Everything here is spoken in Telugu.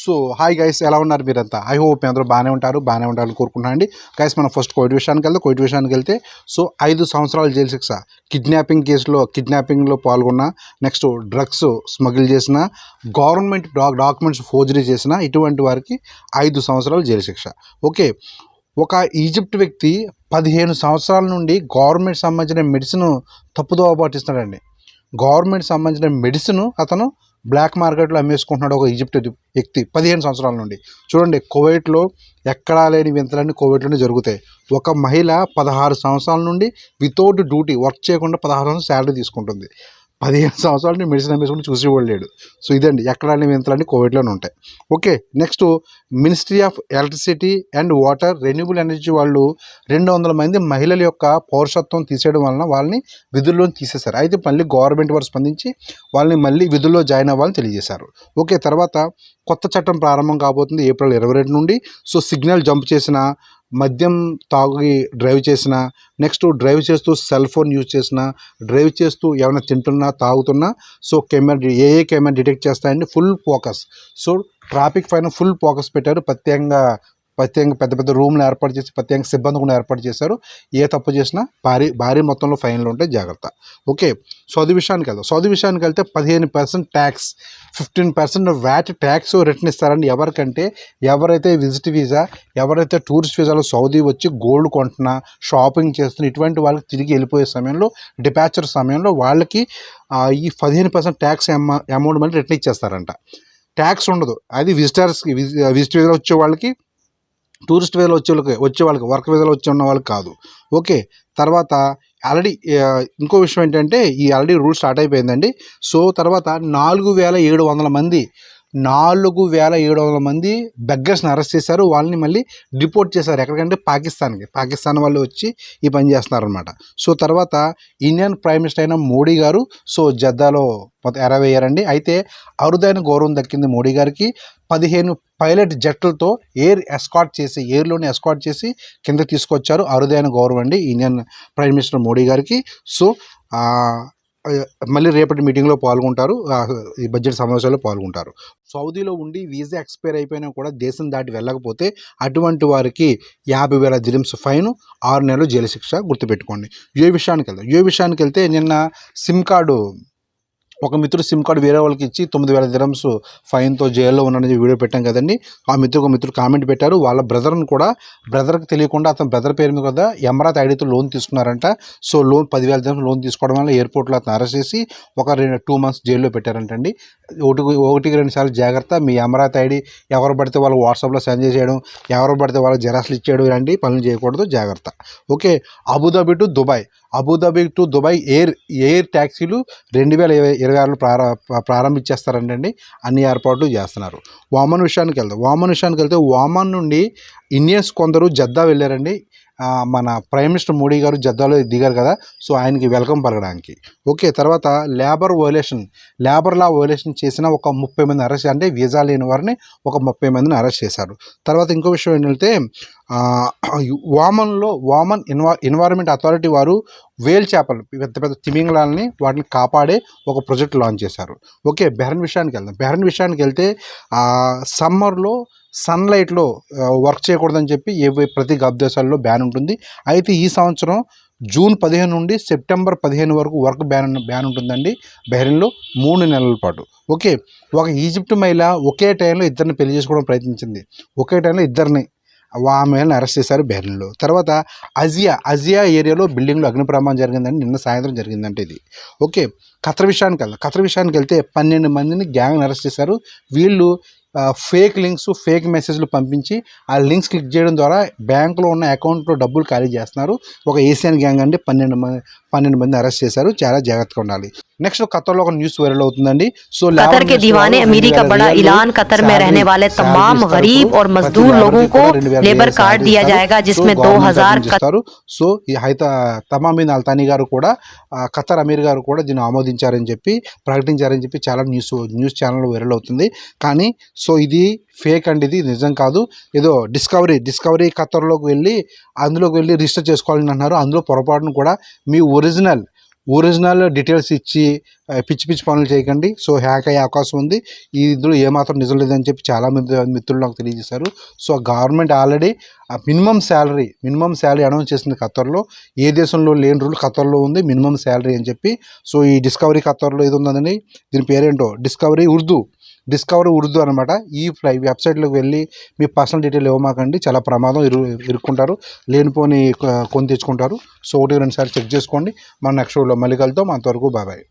సో హాయ్ గైస్ ఎలా ఉన్నారు మీరంతా? ఐ హోప్ మీ అందరూ బాగానే ఉంటారు బాగానే ఉంటారని కోరుకుంటున్నాను అండి గైస్ మనం ఫస్ట్ కోవిడ్ విషయానికి వెళ్తే కోవిడ్ విషయానికి వెళ్తే సో ఐదు సంవత్సరాల జైలు శిక్ష. కిడ్నాపింగ్ కేసులో కిడ్నాపింగ్లో పాల్గొన్న నెక్స్ట్ డ్రగ్స్ స్మగిల్ చేసిన గవర్నమెంట్ డాక్యుమెంట్స్ ఫోర్జరీ చేసిన ఇటువంటి వారికి ఐదు సంవత్సరాలు జైలు శిక్ష. ఓకే ఒక ఈజిప్ట్ వ్యక్తి పదిహేను సంవత్సరాల నుండి గవర్నమెంట్ సంబంధించిన మెడిసిన్ తప్పుదోవ పాటిస్తున్నాడండి. గవర్నమెంట్ సంబంధించిన మెడిసిన్ అతను బ్లాక్ మార్కెట్లో అమ్మేసుకుంటున్నాడు ఒక ఈజిప్ట్ వ్యక్తి పదిహేను సంవత్సరాల నుండి. చూడండి కువైట్లో ఎక్కడా లేని వింతలన్నీ కోవిడ్లోనే జరుగుతాయి. ఒక మహిళ పదహారు సంవత్సరాల నుండి వితౌట్ డ్యూటీ వర్క్ చేయకుండా పదహారు సంవత్సరాలు శాలరీ తీసుకుంటుంది. పదిహేను సంవత్సరాలు నేను మెడిసిన్ అమ్మేసుకుని చూసేవాళ్ళు లేడు. సో ఇదండి. ఎక్కడ వింతలన్నీ కోవిడ్లోనే ఉంటాయి. Okay. Next ministry of electricity and water renewable energy వాళ్ళు రెండు వందల మంది మహిళల యొక్క పౌరుషత్వం తీసేయడం వలన వాళ్ళని విధుల్లో తీసేశారు. అయితే మళ్ళీ గవర్నమెంట్ వారు స్పందించి వాళ్ళని మళ్ళీ విధుల్లో జాయిన్ అవ్వాలని తెలియజేశారు. ఓకే. తర్వాత కొత్త చట్టం ప్రారంభం కాబోతుంది ఏప్రిల్ ఇరవై రెండు నుండి. సో సిగ్నల్ జంప్ చేసిన మద్యం తాగి డ్రైవ్ చేసిన నెక్స్ట్ డ్రైవ్ చేస్తూ సెల్ ఫోన్ యూజ్ చేసిన డ్రైవ్ చేస్తూ ఏమైనా తింటున్నా తాగుతున్నా సో కెమెరా ఏ ఏ కెమెరా డిటెక్ట్ చేస్తాయండి ఫుల్ ఫోకస్. సో ట్రాఫిక్ పైన ఫుల్ ఫోకస్ పెట్టారు. ప్రత్యేకంగా ప్రత్యేకంగా పెద్ద పెద్ద రూమ్లు ఏర్పాటు చేసి ప్రత్యేకంగా సిబ్బంది కూడా ఏర్పాటు చేశారు. ఏ తప్పు చేసినా భారీ భారీ మొత్తంలో ఫైన్లు ఉంటాయి జాగ్రత్త. ఓకే సౌదీ విషయానికి వెళ్దాం. సౌదీ విషయానికి వెళ్తే పదిహేను percent tax fifteen percent VAT tax return ఇస్తారండి. ఎవరికంటే ఎవరైతే విజిట్ వీసా ఎవరైతే టూరిస్ట్ వీసాలో సౌదీ వచ్చి గోల్డ్ కొంటున్నా షాపింగ్ చేస్తున్న ఇటువంటి వాళ్ళకి తిరిగి వెళ్ళిపోయే సమయంలో డిపాచర్ సమయంలో వాళ్ళకి ఈ పదిహేను పర్సెంట్ ట్యాక్స్ అమౌంట్ మళ్ళీ రిటర్న్ ఇచ్చేస్తారంట. ట్యాక్స్ ఉండదు. అది విజిటర్స్కి విజిట్ వీసా వచ్చే వాళ్ళకి టూరిస్ట్ వేలో వచ్చే వాళ్ళకి వచ్చే వాళ్ళకి వర్క్ వీసాలో వచ్చి ఉన్న వాళ్ళకి కాదు. ఓకే తర్వాత ఆల్రెడీ ఇంకో విషయం ఏంటంటే ఈ ఆల్రెడీ రూల్ స్టార్ట్ అయిపోయిందండి. సో తర్వాత నాలుగు వేల ఏడు వందల మంది నాలుగు వేల ఏడు వందల మంది బెగ్గర్స్ని అరెస్ట్ చేశారు. వాళ్ళని మళ్ళీ డిపోర్ట్ చేశారు. ఎక్కడికంటే పాకిస్తాన్కి. పాకిస్తాన్ వాళ్ళు వచ్చి ఈ పని చేస్తున్నారనమాట సో తర్వాత ఇండియన్ ప్రైమ్ మినిస్టర్ అయిన మోడీ గారు సో జద్దాలో మొత్తం ఎరవేయారండి. అయితే అరుదైన గౌరవం దక్కింది మోడీ గారికి. పదిహేను పైలట్ జట్లతో ఎయిర్ ఎస్కాట్ చేసి ఎయిర్లోనే ఎస్కాట్ చేసి కింద తీసుకొచ్చారు. అరుదైన గౌరవం అండి ఇండియన్ ప్రైమ్ మినిస్టర్ మోడీ గారికి. సో మళ్ళీ రేపటి మీటింగ్లో పాల్గొంటారు. ఈ బడ్జెట్ సమావేశాల్లో పాల్గొంటారు. సౌదీలో ఉండి వీసా ఎక్స్పైర్ అయిపోయినా కూడా దేశం దాటి వెళ్ళకపోతే అటువంటి వారికి యాభై వేల దిరిమ్స్ ఫైన్ ఆరు నెలలు జైలు శిక్ష గుర్తుపెట్టుకోండి. ఏ విషయానికి వెళ్దాం ఏ విషయానికి వెళ్తే నిన్న సిమ్ కార్డు ఒక మిత్రుడు సిమ్ కార్డు వేరే వాళ్ళకి ఇచ్చి తొమ్మిది వేల దిరమ్స్ ఫైన్తో జైల్లో ఉన్నాడని వీడియో పెట్టాం కదండి. ఆ మిత్రుడు ఒక మిత్రుడు కామెంట్ పెట్టారు. వాళ్ళ బ్రదర్ని కూడా బ్రదర్కి తెలియకుండా అతను బ్రదర్ పేరు మీద కదా ఎమరాత్ ఐడితో లోన్ తీసుకున్నారంట. సో లోన్ పదివేల దిరమ్స్ లోన్ తీసుకోవడం వల్ల ఎయిర్పోర్ట్లో అతను అరెస్ట్ చేసి ఒక రెండు టూ మంత్స్ జైల్లో పెట్టారంటండి. ఒకటి ఒకటికి రెండు సార్లు జాగ్రత్త. మీ అమరావతి ఐడి ఎవరు పడితే వాళ్ళు వాట్సాప్లో సెండ్ చేసేయడం ఎవరు పడితే వాళ్ళు జెరాక్స్లు ఇచ్చేయడం ఇలాంటి పనులు చేయకూడదు. జాగ్రత్త. Okay. Abu Dhabi to Dubai. Abu Dhabi to Dubai air air ట్యాక్సీలు రెండు వేల ఇరవై ఇరవై ఆరులో ప్రార ప్రారంభించేస్తారంటండి. అన్ని ఏర్పాట్లు చేస్తున్నారు. వామన్ విషయానికి వెళ్దాం. వామన్ విషయానికి వెళ్తే వామన్ నుండి ఇండియన్స్ కొందరు జద్దా వెళ్ళారండి. మన ప్రైమ్ మినిస్టర్ మోడీ గారు జద్దాలో దిగారు కదా. సో ఆయనకి వెల్కమ్ పలకడానికి. ఓకే తర్వాత labour violation. Labour law violation చేసిన ఒక ముప్పై మంది అరెస్ట్ అంటే వీసా లేని వారిని ఒక ముప్పై మందిని అరెస్ట్ చేశారు. తర్వాత ఇంకో విషయం ఏంటంటే వామన్లో వామన్ ఎన్వా ఎన్వైరన్మెంట్ అథారిటీ వారు వేల్ చేపలు పెద్ద పెద్ద తిమింగలాలని వాటిని కాపాడే ఒక ప్రాజెక్ట్ లాంచ్ చేశారు. ఓకే బెహరన్ విషయానికి వెళ్దాం. బెహరన్ విషయానికి వెళ్తే సమ్మర్లో సన్లైట్లో వర్క్ చేయకూడదని చెప్పి ఏ ప్రతి గబ్ దేశాల్లో బ్యాన్ ఉంటుంది. అయితే ఈ సంవత్సరం జూన్ పదిహేను నుండి సెప్టెంబర్ పదిహేను వరకు వర్క్ బ్యాన్ బ్యాన్ ఉంటుందండి బెహ్రెన్లో మూడు నెలల పాటు. ఓకే ఒక ఈజిప్ట్ మహిళ ఒకే టైంలో ఇద్దరిని పెళ్ళి చేసుకోవడం ప్రయత్నించింది. ఒకే టైంలో ఇద్దరిని ఆమెను అరెస్ట్ చేశారు బెర్న్లో తర్వాత అజియా అజియా ఏరియాలో బిల్డింగ్లో అగ్ని ప్రమాదం జరిగిందండి నిన్న సాయంత్రం జరిగిందంటే ఇది. ఓకే ఖతర్ విషయానికి వెళ్దాం. ఖతర్ విషయానికి వెళ్తే పన్నెండు మందిని గ్యాంగ్ని అరెస్ట్ చేశారు. వీళ్ళు ఫేక్ లింక్స్ ఫేక్ మెసేజ్లు పంపించి ఆ లింక్స్ క్లిక్ చేయడం ద్వారా బ్యాంకులో ఉన్న అకౌంట్లో డబ్బులు ఖాళీ చేస్తున్నారు. ఒక ఏసియన్ గ్యాంగ్ అంటే పన్నెండు మంది పన్నెండు మంది అరెస్ట్ చేశారు. చాలా జాగ్రత్తగా ఉండాలి. నెక్స్ట్ ఖతర్లో ఒక న్యూస్ వైరల్ అవుతుందండి సో कतर के दीवाने अमीरी का बड़ा ऐलान कतर में रहने वाले तमाम गरीब और मजदूर लोगों को लेबर कार्ड दिया जाएगा जिसमें 2000 ఇస్తారు సో ఈ హైత తమామిన్ అల్తానీ గారు కూడా ఆ, ఖతర్ అమీర్ గారు కూడా దీన్ని ఆమోదించారని చెప్పి ప్రకటించారని చెప్పి చాలా న్యూస్ న్యూస్ ఛానల్ వైరల్ అవుతుంది కానీ సో ఇది ఫేక్ అండి ఇది నిజం కాదు ఏదో డిస్కవరీ డిస్కవరీ ఖతర్లోకి వెళ్ళి అందులోకి వెళ్ళి రిజిస్టర్ చేసుకోవాలని అంటున్నారు అందులో పొరపాటును కూడా మీ ఒరిజినల్ ఒరిజినల్ డీటెయిల్స్ ఇచ్చి పిచ్చి పిచ్చి పనులు చేయకండి. సో హ్యాక్ అయ్యే అవకాశం ఉంది. ఈ ఇందులో ఏమాత్రం నిజం లేదని చెప్పి చాలామంది మిత్రులు నాకు తెలియజేశారు. So government already minimum salary minimum salary announce చేసింది ఖతర్లో. ఏ దేశంలో లేని రూల్ ఖతర్లో ఉంది మినిమం శాలరీ అని చెప్పి. సో ఈ డిస్కవరీ ఖతర్లో ఇది ఉందని దీని పేరేంటో? డిస్కవరీ ఉర్దూ. డిస్కవరీ ఉర్దూ అనమాట ఈ ఫ్లై వెబ్సైట్లోకి వెళ్ళి మీ పర్సనల్ డీటెయిల్ ఇవ్వమాకండి. చాలా ప్రమాదం ఇరు ఇరుక్కుంటారు. లేనిపోని కొని తెచ్చుకుంటారు. సో ఒకటి రెండుసార్లు చెక్ చేసుకోండి. మన నెక్స్ట్ షోలో మళ్ళీ కలుద్దాం అంతవరకు బాబాయ్